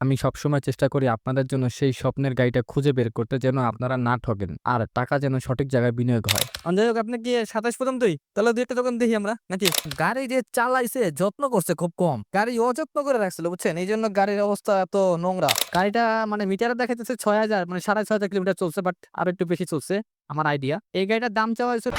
আমি সবসময় চেষ্টা করি আপনাদের জন্য সেই স্বপ্নের গাড়িটা খুঁজে বের করতে যেন আপনারা না ঠকেন আর টাকা যেন সঠিক জায়গায় বিনিয়োগ হয়। যাই হোক আপনি কি সাতাশ পর্যন্তই? তাহলে দুই একটা দোকান দেখি আমরা নাকি? গাড়ি যে চালাইছে যত্ন করছে খুব কম। গাড়ি অযত্ন করে রাখছিল বুঝছেন? এই জন্য গাড়ির অবস্থা এত নোংরা। গাড়িটা মানে মিটারে দেখাইতেছে ছয় হাজার মানে সাড়ে ছয় হাজার কিলোমিটার চলছে বাট আর একটু বেশি চলছে আমার আইডিয়া। এই গাড়িটার দাম চাওয়া হয়েছে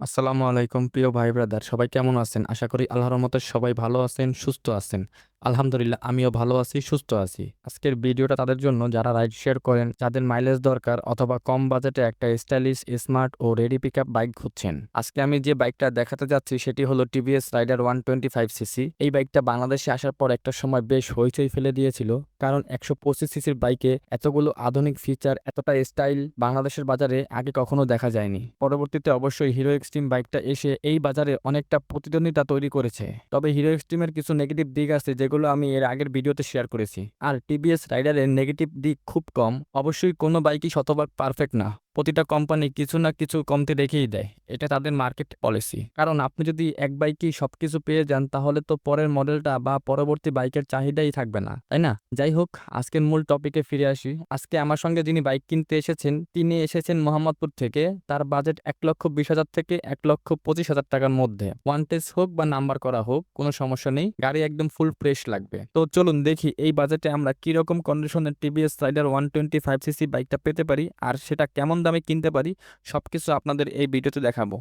আসসালামু আলাইকুম প্রিয় ভাই ব্রাদার সবাই কেমন আছেন? আশা করি আল্লাহর মতো সবাই ভালো আছেন, সুস্থ আছেন। আলহামদুলিল্লাহ, আমিও ভালো আছি, সুস্থ আছি। আজকের ভিডিওটা তাদের জন্য, যারা রাইড শেয়ার করেন, যাদের মাইলেজ দরকার অথবা কম বাজেটে একটা স্টাইলিশ স্মার্ট ও রেডি পিক বাইক খুঁজছেন। আজকে আমি যে বাইকটা দেখাতে যাচ্ছি, সেটি হলো TVS Raider one twenty five CC এই বাইকটা বাংলাদেশে আসার পর একটা সময় বেশ হইচই ফেলে দিয়েছিল, কারণ একশো পঁচিশ সিসির বাইকে এতগুলো আধুনিক ফিচার এতটা স্টাইল বাংলাদেশের বাজারে আগে কখনো দেখা যায়নি। পরবর্তীতে অবশ্যই হিরো এক্সট্রিম বাইকটা এসে এই বাজারে অনেকটা প্রতিদ্বন্দ্বিতা তৈরি করেছে। তবে হিরো এক্সট্রিমের কিছু নেগেটিভ দিক আছে যেগুলো আমি এর আগের ভিডিওতে শেয়ার করেছি। আর টিভিএস রাইডারের নেগেটিভ দিক খুব কম। অবশ্যই কোনো বাইকই শতভাগ পারফেক্ট না। প্রতিটা কোম্পানি কিছু না কিছু কমতে রেখেই দেয়। এটা তাদের মার্কেট পলিসি কারণ আপনি যদি এক বাইকেই সবকিছু পেয়ে যান, তাহলে তো পরের মডেলটা বা পরবর্তী বাইকের চাহিদাই থাকবে না, তাই না? যাই হোক, আজকের মূল টপিকে ফিরে আসি। আজকে আমার সঙ্গে যিনি বাইক কিনতে এসেছেন, তিনি এসেছেন মোহাম্মদপুর থেকে। তার বাজেট এক লক্ষ বিশ হাজার থেকে এক লক্ষ পঁচিশ হাজার টাকার মধ্যে। ওয়ান হোক বা নাম্বার করা হোক, কোনো সমস্যা নেই। গাড়ি একদম ফুল ফ্রেশ লাগবে। তো চলুন দেখি এই বাজেটে আমরা কীরকম কন্ডিশনের TVS Raider one twenty five CC বাইকটা পেতে পারি, আর সেটা কেমন দামে কিনতে পারি, সবকিছু আপনাদের এই ভিডিওতে দেখাবো।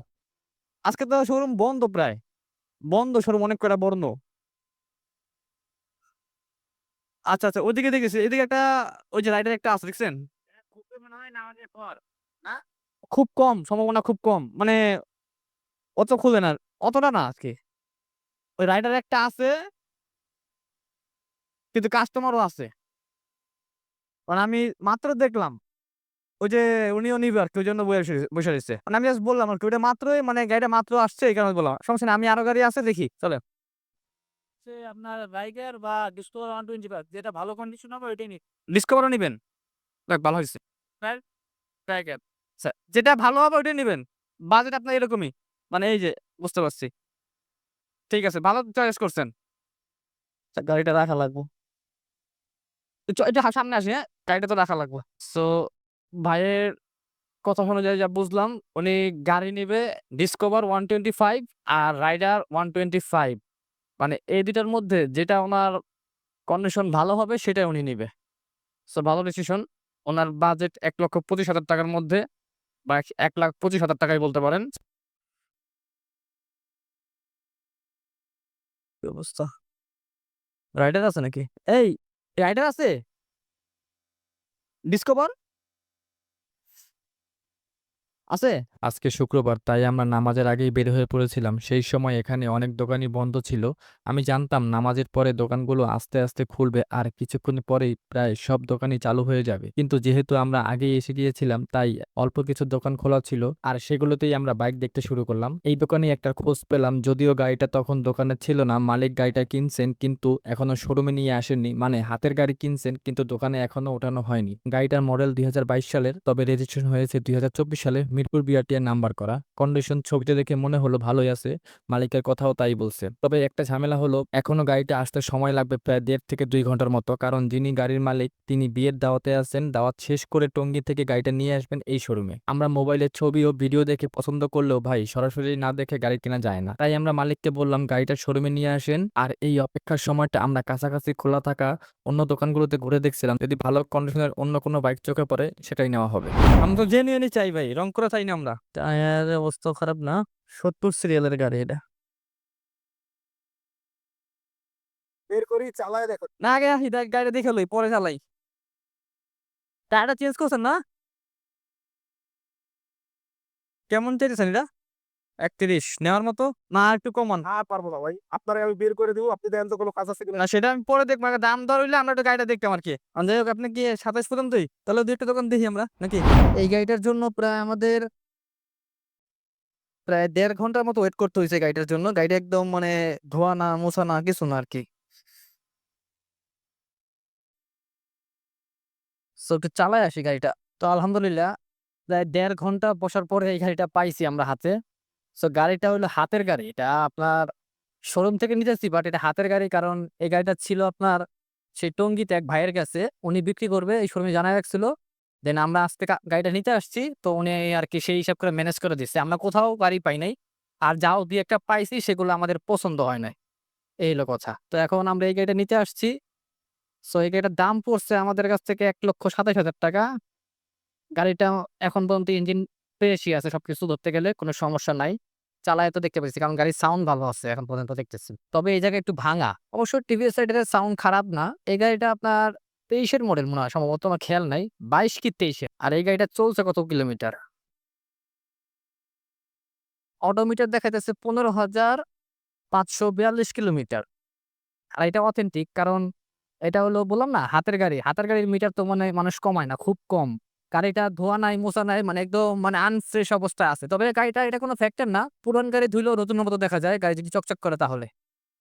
আজকে তো শোরুম বন্ধ প্রায়। বন্ধ শোরুম অনেক কটা বন্ধ? আচ্ছা আচ্ছা ওইদিকে দেখেছি এদিকে একটা, ওই যে রাইডার একটা আছে, দেখছেন? খুব কম, সম্ভাবনা খুব কম মানে অত খুলে না, অতটা না আজকে। ওই রাইডার একটা আছে, কিন্তু কাস্টমারও আছে। মানে আমি মাত্র দেখলাম ওই যে উনিও নিবে আর কি ওই জন্য বসে বসে রয়েছে। মানে আমি জাস্ট বললাম আর কি ওটা মাত্রই মানে গাড়িটা মাত্র আসছে এই কারণে বললাম। সমস্যা নেই আমি আরও গাড়ি আছে দেখি চলে। আপনার বাইকের বা ডিসকভার ওয়ান টোয়েন্টি ফাইভ যেটা ভালো কন্ডিশন হবে ওইটাই নিন ডিসকভারও নিবেন? দেখ ভালো হয়েছে। বাইকের আচ্ছা, যেটা ভালো হবে ওইটাই নিবেন। বাজেট আপনার এরকমই মানে এই যে বুঝতে পারছি। ঠিক আছে ভালো চয়েস করছেন। আচ্ছা, গাড়িটা রাখা লাগবো। চ- এটা সামনে আসি হ্যাঁ? গাড়িটা তো রাখা লাগবে। সো ভাইয়ের কথা অনুযায়ী যা বুঝলাম, উনি গাড়ি নেবে ডিসকভার ওয়ান টোয়েন্টি ফাইভ আর রাইডার ওয়ান টোয়েন্টি ফাইভ মানে এই দুটার মধ্যে যেটা ওনার কন্ডিশন ভালো হবে, সেটাই উনি নেবে। সো ভালো ডিসিশন ওনার বাজেট এক লক্ষ পঁচিশ হাজার টাকার মধ্যে বা এক- লাখ পঁচিশ হাজার টাকাই বলতে পারেন। অবস্থা? রাইডার আছে নাকি? এই রাইডার আছে? ডিসকভার আছে? আজকে শুক্রবার, তাই আমরা নামাজের আগেই বের হয়ে পড়েছিলাম। সেই সময় এখানে অনেক দোকানই বন্ধ ছিল। আমি জানতাম নামাজের পরে দোকানগুলো আস্তে আস্তে খুলবে আর কিছুক্ষণ পরেই প্রায় সব দোকানই চালু হয়ে যাবে। কিন্তু যেহেতু আমরা আগেই এসে গিয়েছিলাম, তাই অল্প কিছু দোকান খোলা ছিল আর সেগুলোতেই আমরা বাইক দেখতে শুরু করলাম। এই দোকানে একটা খোঁজ পেলাম, যদিও গাড়িটা তখন দোকানে ছিল না। মালিক গাড়িটা কিনছেন কিন্তু এখনও শোরুমে নিয়ে আসেননি। মানে হাতের গাড়ি কিনছেন কিন্তু দোকানে এখনও ওঠানো হয়নি। গাড়িটার মডেল দুই হাজার বাইশ সালের, তবে রেজিস্ট্রেশন হয়েছে দুই হাজার চব্বিশ সালে। মিরপুর বিআরটিআর নাম্বার করা। কন্ডিশন ছবিটা দেখে মনে হলো ভালোই আছে, মালিকের কথাও তাই বলছে। তবে একটা ঝামেলা হলো, এখনও গাড়িটা আসতে সময় লাগবে প্রায় দেড় থেকে দুই ঘণ্টার মতো, কারণ যিনি গাড়ির মালিক, তিনি বিয়ের দাওয়াতে আছেন, দাওয়াত শেষ করে টঙ্গী থেকে গাড়িটা নিয়ে আসবেন এই শোরুমে। আমরা মোবাইলের ছবি ও ভিডিও দেখে পছন্দ করলেও ভাই, সরাসরি না দেখে গাড়ি কেনা যায় না। তাই আমরা মালিককে বললাম, গাড়িটা শোরুমে নিয়ে আসেন। আর এই অপেক্ষার সময়টা আমরা কাছাকাছি খোলা থাকা অন্য দোকানগুলোতে ঘুরে দেখছিলাম। যদি ভালো কন্ডিশনের অন্য কোনো বাইক চোখে পড়ে, সেটাই নেওয়া হবে। আমি তো জেনুইনই চাই ভাই রং করে চাই না আমরা? টায়ারের অবস্থা খারাপ না সত্তর সিরিয়ালের গাড়ি এটা। বের করি চালায় দেখো। না আগে আসি গাড়ি গাড়িটা দেখে লই পরে চালাই। টায়ারটা চেঞ্জ করছেন না? কেমন চাইতেছেন এটা? একত্রিশ। নেওয়ার মতো? না একটু কমান। হ্যাঁ পারব না ভাই। আপনারা আমি বের করে দিব আপনি দেন তো কোনো কাজ আছে কিনা। সেটা আমি পরে দেখব। আগে দাম দর হইলে আমরা একটু গাড়িটা দেখতাম আর কি। যাই হোক আপনি কি সাতাশ পর্যন্তই তাহলে একটা দোকান দেখি আমরা নাকি? এই গাড়িটার জন্য প্রায় আমাদের প্রায় দেড় ঘণ্টার মতো ওয়েট করতে হয়েছে গাড়িটার জন্য। গাড়িটা একদম মানে ধোয়া না মোছা না কিছু না আর কি। সো একটু চালাই আসি গাড়িটা। তো আলহামদুলিল্লাহ প্রায় দেড় ঘণ্টা বসার পরে এই গাড়িটা পাইছি আমরা হাতে। সো গাড়িটা হলো হাতের গাড়ি। এটা আপনার শোরুম থেকে নিতেছি বাট এটা হাতের গাড়ি কারণ এই গাড়িটা ছিল আপনার সেই টঙ্গিতে এক ভাইয়ের কাছে। উনি বিক্রি করবে, এই শোরুমে জানা রাখছিল দেন আমরা আজকে গাড়িটা নিতে আসছি, তো উনি আর কি সেই হিসাব করে ম্যানেজ করে দিচ্ছে আমরা কোথাও গাড়ি পাই নাই। আর যাও দুই একটা পাইছি, সেগুলো আমাদের পছন্দ হয় নাই। এই হলো কথা। তো এখন আমরা এই গাড়িটা নিতে আসছি। সো এই গাড়িটার দাম পড়ছে আমাদের কাছ থেকে এক লক্ষ সাতাশ হাজার টাকা। গাড়িটা এখন পর্যন্ত ইঞ্জিন ফ্রেশই আছে, সবকিছু ধরতে গেলে কোনো সমস্যা নাই। চালায় তো দেখতে পাচ্ছি কারণ গাড়ির সাউন্ড ভালো আছে এখন পর্যন্ত দেখতেছি। তবে এই জায়গায় একটু ভাঙা। অবশ্য টিভিএস সাইডের সাউন্ড খারাপ না। এই গাড়িটা আপনার তেইশের মডেল মনে হয়, সম্ভবত আমার খেয়াল নাই। বাইশ কি তেইশে? আর এই গাড়িটা চলছে কত কিলোমিটার? অটোমিটার দেখাইতেছে পনেরো হাজার পাঁচশো বিয়াল্লিশ কিলোমিটার। আর এটা অথেন্টিক কারণ এটা হলো বললাম না, হাতের গাড়ি। হাতের গাড়ির মিটার তো মানে মানুষ কমায় না, খুব কম। গাড়িটা ধোয়া নাই, মোছা নাই মানে একদম মানে আনফ্রেশ অবস্থায় আছে। তবে গাড়িটা, এটা কোনো ফ্যাক্টর না। পুরান গাড়ি ধুইলেও নতুন মতো দেখা যায়। গাড়ি যদি চকচক করে তাহলে।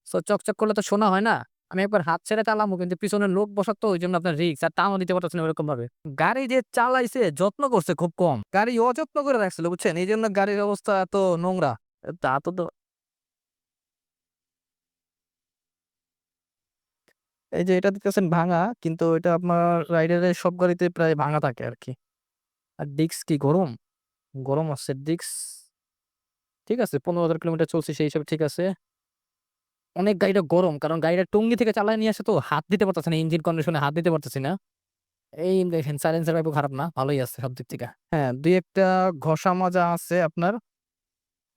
সো চকচক করলে তো শোনা হয় না? আমি একবার হাত ছেড়ে চালামো কিন্তু পিছনে লোক বসাতো, ওই জন্য আপনার রিক্স আর টানও দিতে পারতেছে না ওরকম ভাবে গাড়ি যে চালাইছে, যত্ন করছে খুব কম। গাড়ি অযত্ন করে রাখছিল, বুঝছেন? এই জন্য গাড়ির অবস্থা এত নোংরা। তা তো এই যে এটা দেখতেছেন ভাঙা, কিন্তু এটা আপনার রাইডারের সব গাড়িতে প্রায় ভাঙা থাকে আর কি আর ডিক্স কি গরম? গরম আছে ডিক্স ঠিক আছে, পনেরো হাজার কিলোমিটার চলছে, সেই হিসাবে ঠিক আছে। অনেক গাড়িটা গরম, কারণ গাড়িটা টঙ্গি থেকে চালায় নিয়ে আসে তো হাত দিতে পারতেছে না, ইঞ্জিন কন্ডিশনে হাত দিতে পারতেছি না। এই দেখেন সাইলেন্সার পাইপও খারাপ না, ভালোই আছে সব দিক থেকে। হ্যাঁ দুই একটা ঘষা মাজা আছে আপনার।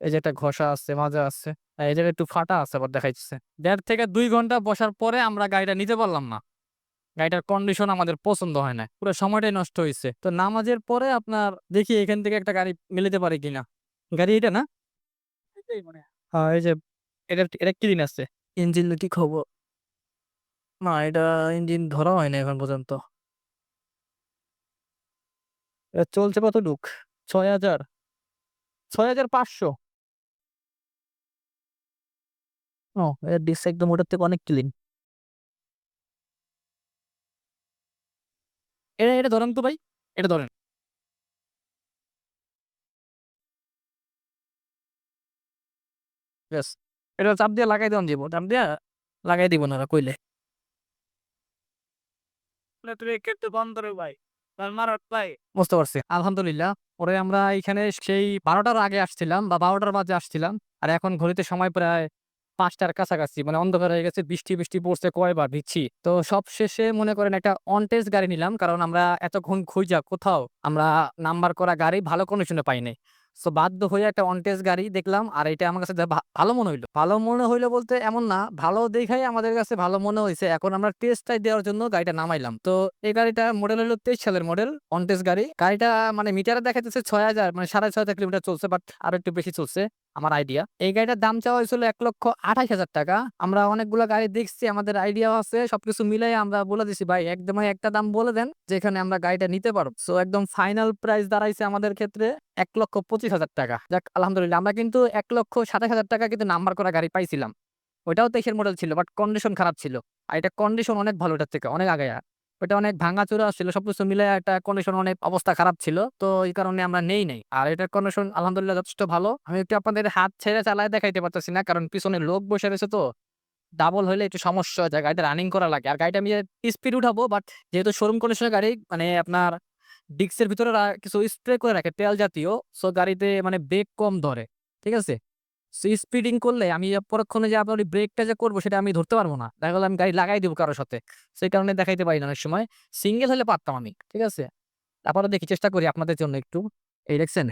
এই যে একটা ঘষা আছে মাজা আছে আর এই জায়গায় একটু ফাটা আছে আবার দেখাইছে দেড় থেকে দুই ঘণ্টা বসার পরে আমরা গাড়িটা নিতে পারলাম না। গাড়িটার কন্ডিশন আমাদের পছন্দ হয় না পুরো সময়টাই নষ্ট হয়েছে তো নামাজের পরে আপনার দেখি এখান থেকে একটা গাড়ি মিলিতে পারি কিনা? গাড়ি এটা না? হ্যাঁ। এই যে এটা এটা কি দিন আছে ইঞ্জিন কি খবর। না এটা ইঞ্জিন ধরা হয় না এখন পর্যন্ত। চলছে কত ডুক ছয় হাজার। ছয় হাজার পাঁচশো। ও এর ডিস একদম ওটার থেকে অনেক ক্লিন এটা এটা ধরেন তো ভাই এটা ধরেন। ব্যাস এটা চাপ দিয়ে লাগাই দেওয়া যাব চাপ দিয়ে লাগাই দিব না কইলে। তুমি কিন্তু বন্ধ রে ভাই তার ভাই। বুঝতে পারছি আলহামদুলিল্লাহ। পরে আমরা এখানে সেই বারোটার আগে আসছিলাম বা বারোটার মাঝে আসছিলাম আর এখন ঘড়িতে সময় প্রায় পাঁচটার কাছাকাছি মানে অন্ধকার হয়ে গেছে, বৃষ্টি বৃষ্টি পড়ছে কয়বার ভিচ্ছি তো সব শেষে মনে করেন একটা অনটেজ গাড়ি নিলাম, কারণ আমরা এতক্ষণ খুঁজা কোথাও, আমরা নাম্বার করা গাড়ি ভালো কন্ডিশনে পাই নাই সো বাধ্য হয়ে একটা অনটেজ গাড়ি দেখলাম, আর এটা আমার কাছে ভালো মনে হইল। ভালো মনে হইল বলতে এমন না, ভালো দেখাই আমাদের কাছে ভালো মনে হয়েছে এখন আমরা টেস্টটাই দেওয়ার জন্য গাড়িটা নামাইলাম। তো এই গাড়িটা মডেল হলো তেইশ সালের মডেল অনটেজ গাড়ি। গাড়িটা মানে মিটারে দেখাইতেছে ছয় হাজার মানে সাড়ে ছয় হাজার কিলোমিটার চলছে বাট আরও একটু বেশি চলছে। আমার আইডিয়া এই গাড়িটার দাম চাওয়া হয়েছিল এক লক্ষ আঠাশ হাজার টাকা। আমরা অনেকগুলো গাড়ি দেখছি, আমাদের আইডিয়াও আছে, সবকিছু মিলাই আমরা বলে দিছি, ভাই, একদম একটা দাম বলে দেন, যেখানে আমরা গাড়িটা নিতে পারব। সো একদম ফাইনাল প্রাইস দাঁড়াইছে আমাদের ক্ষেত্রে এক লক্ষ পঁচিশ হাজার টাকা। যাক, আলহামদুলিল্লাহ, আমরা কিন্তু এক লক্ষ সাতাশ হাজার টাকা কিন্তু নাম্বার করা গাড়ি পাইছিলাম। ওইটাও তেইশের মডেল ছিল বাট কন্ডিশন খারাপ ছিল। আর এটা কন্ডিশন অনেক ভালো ওটার থেকে অনেক আগে ওটা অনেক ভাঙা চূড়া ছিল, সবকিছু মিলে একটা কন্ডিশন অনেক অবস্থা খারাপ ছিল, তো এই কারণে আমরা নেই নাই। আর এটার কন্ডিশন আলহামদুলিল্লাহ যথেষ্ট ভালো। আমি একটু আপনাদের হাত ছেড়ে চালায় দেখাইতে পারতেছি না, কারণ পিছনে লোক বসে রয়েছে তো। ডাবল হলে একটু সমস্যা হয়ে যায় গাড়িটা রানিং করা লাগে। আর গাড়িটা আমি স্পিড উঠাবো বাট যেহেতু শোরুম কন্ডিশনের গাড়ি মানে আপনার ডিক্সের ভিতরে কিছু স্প্রে করে রাখে, তেল জাতীয় সো গাড়িতে মানে ব্রেক কম ধরে, ঠিক আছে? সো স্পিডিং করলে আমি পরক্ষণে যে আপনার ব্রেকটা যে করব সেটা আমি ধরতে পারব না। দেখা গেলো আমি গাড়ি লাগাই দিব কারোর সাথে। সেই কারণে দেখাইতে পারি না অনেক সময়। সিঙ্গেল হলে পারতাম আমি ঠিক আছে? তারপরে দেখি চেষ্টা করি আপনাদের জন্য একটু। এই দেখছেন?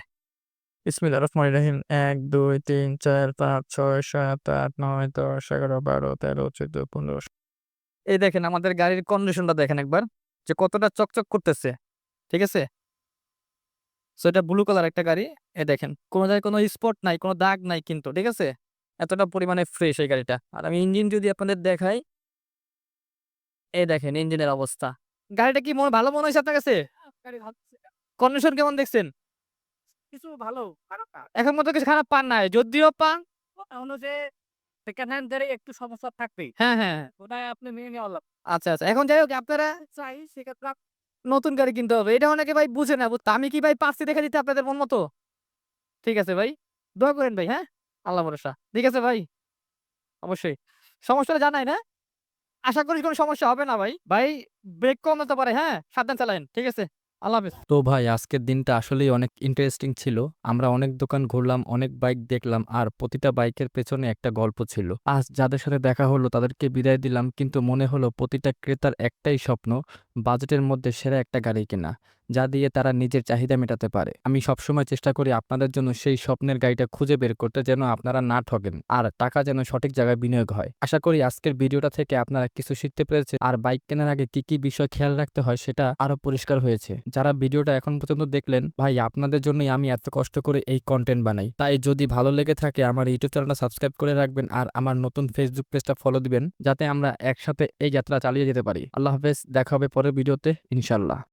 ইসমিল্লাহ রহমান রহিম। এক দুই তিন চার পাঁচ ছয় সাত আট নয় দশ এগারো বারো তেরো চোদ্দ পনেরো এই দেখেন আমাদের গাড়ির কন্ডিশনটা দেখেন একবার। যে কতটা চকচক করতেছে ঠিক আছে? সো এটা ব্লু কালার একটা গাড়ি। এ দেখেন কোনো জায়গায় কোনো স্পট নাই কোনো দাগ নাই কিন্তু ঠিক আছে? এতটা পরিমাণে ফ্রেশ এই গাড়িটা। আর আমি ইঞ্জিন যদি আপনাদের দেখাই এই দেখেন ইঞ্জিনের অবস্থা। গাড়িটা কি মনে ভালো মনে হয়েছে আপনার কাছে? কন্ডিশন কেমন দেখছেন? কিছু ভালো এখন মতো কিছু খারাপ পান নাই যদিও পান। হলো যে সেকেন্ড হ্যান্ড একটু সমস্যা থাকবেই। হ্যাঁ হ্যাঁ ওটা আপনি মেনে নেওয়া লাগবে। আচ্ছা আচ্ছা। এখন যাই হোক আপনারা চাই সেক্ষেত্রে নতুন গাড়ি কিনতে হবে। এটা অনেকে ভাই বুঝে না। আমি কি ভাই পাঁচটি দেখে দিতে আপনাদের মন মতো? ঠিক আছে ভাই। দোয়া করেন ভাই হ্যাঁ? আল্লাহ ভরসা। ঠিক আছে ভাই? অবশ্যই। সমস্যাটা জানাই না। আশা করি কোনো সমস্যা হবে না ভাই। ভাই, ব্রেক কম হতে পারে হ্যাঁ? সাবধান চালাইন ঠিক আছে? আল্লাহ তো ভাই, আজকের দিনটা আসলেই অনেক ইন্টারেস্টিং ছিল। আমরা অনেক দোকান ঘুরলাম, অনেক বাইক দেখলাম, আর প্রতিটা বাইকের পেছনে একটা গল্প ছিল। আজ যাদের সাথে দেখা হলো, তাদেরকে বিদায় দিলাম, কিন্তু মনে হলো প্রতিটা ক্রেতার একটাই স্বপ্ন বাজেটের মধ্যে সেরা একটা গাড়ি কেনা, যা দিয়ে তারা নিজের চাহিদা মেটাতে পারে। আমি সবসময় চেষ্টা করি আপনাদের জন্য সেই স্বপ্নের গাড়িটা খুঁজে বের করতে যেন আপনারা না ঠকেন আর টাকা যেন সঠিক জায়গায় বিনিয়োগ হয়। আশা করি আজকের ভিডিওটা থেকে আপনারা কিছু শিখতে পেরেছেন, আর বাইক কেনার আগে কি কি বিষয় খেয়াল রাখতে হয় সেটা আরও পরিষ্কার হয়েছে। যারা ভিডিওটা এখন পর্যন্ত দেখলেন, ভাই, আপনাদের জন্যই আমি এত কষ্ট করে এই কন্টেন্ট বানাই। তাই যদি ভালো লেগে থাকে, আমার ইউটিউব চ্যানেলটা সাবস্ক্রাইব করে রাখবেন, আর আমার নতুন ফেসবুক পেজটা ফলো দিবেন, যাতে আমরা একসাথে এই যাত্রা চালিয়ে যেতে পারি। আল্লাহ হাফেজ, দেখা হবে পরের ভিডিওতে ইনশাল্লাহ।